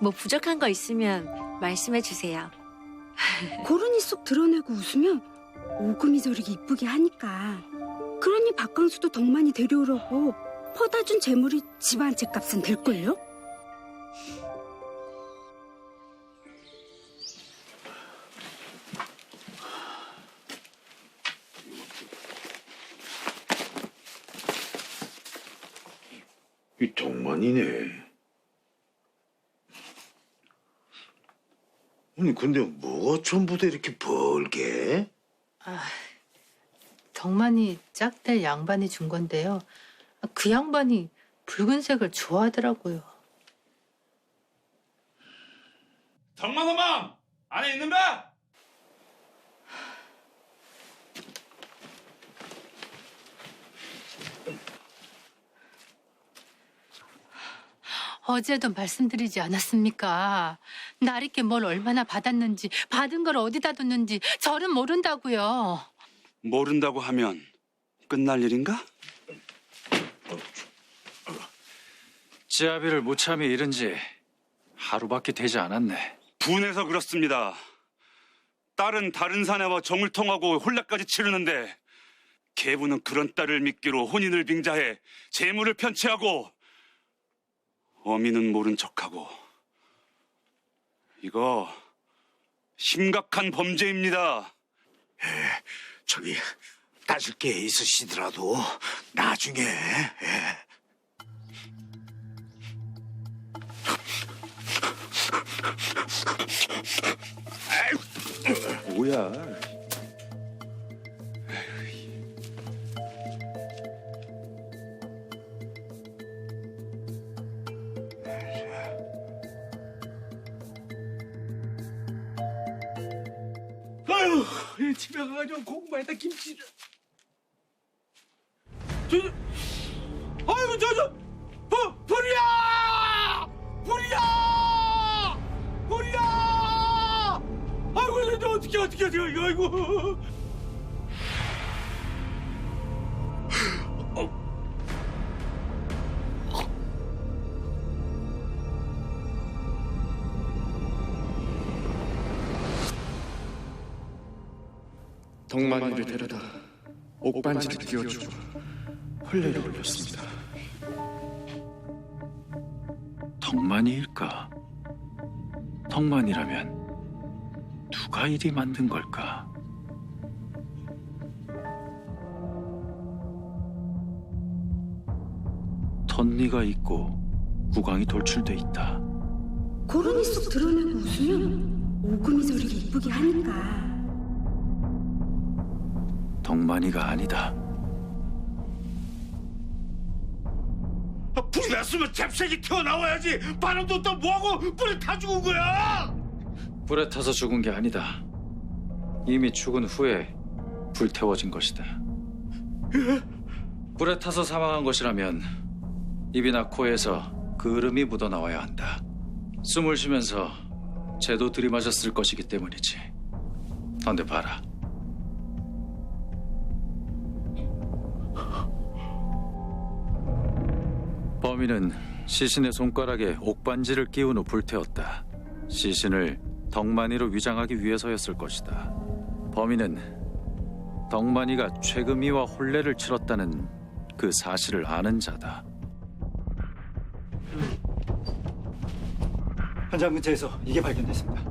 뭐 부족한 거 있으면 말씀해 주세요. 고른이 쏙 드러내고 웃으면 오금이 저리게 이쁘게 하니까. 그러니 박강수도 덕만이 데려오려고 퍼다 준 재물이 집안 집값은 될걸요? 이 동만이네. 아니 근데 뭐가 전부 다 이렇게 벌게? 덕만이 짝될 양반이 준 건데요. 그 양반이 붉은색을 좋아하더라고요. 덕만서방 안에 있는가? 어제도 말씀드리지 않았습니까? 나리께 뭘 얼마나 받았는지, 받은 걸 어디다 뒀는지 저는 모른다고요. 모른다고 하면 끝날 일인가? 지아비를 무참히 잃은 지 하루밖에 되지 않았네. 분해서 그렇습니다. 딸은 다른 사내와 정을 통하고 혼례까지 치르는데 계부는 그런 딸을 믿기로 혼인을 빙자해 재물을 편취하고 어미는 모른 척하고 이거 심각한 범죄입니다. 저기 따질 게 있으시더라도 나중에 예. 아유, 뭐야? 아유, 집에 가가지고 공부에다 김치를. 저, 저, 아이고, 저, 저, 불, 불이야! 불이야! 불이야! 아이고, 저, 어떻게, 어떻게, 어떻게, 아이고. 덕만이를 데려다 옥반지를 끼워주고 혼례를 올렸습니다. 덕만이일까? 덕만이라면 누가 이리 만든 걸까? 덧니가 있고 구강이 돌출돼 있다. 고른이 쏙 드러내고 웃으면 오금이 저리게 이쁘게 하니까. 덕만이가 아니다. 아, 불이 났으면 잽색이 튀어나와야지. 바람도 또 뭐하고 불에 타 죽은 거야? 불에 타서 죽은 게 아니다. 이미 죽은 후에 불태워진 것이다. 불에 타서 사망한 것이라면 입이나 코에서 그름이 묻어나와야 한다. 숨을 쉬면서 제도 들이마셨을 것이기 때문이지. 그런데 봐라. 범인은 시신의 손가락에 옥반지를 끼운 후 불태웠다. 시신을 덕만이로 위장하기 위해서였을 것이다. 범인은 덕만이가 최금희와 혼례를 치렀다는 그 사실을 아는 자다. 현장 근처에서 이게 발견됐습니다.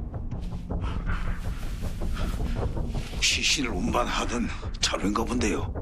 시신을 운반하던 차로인가 본데요.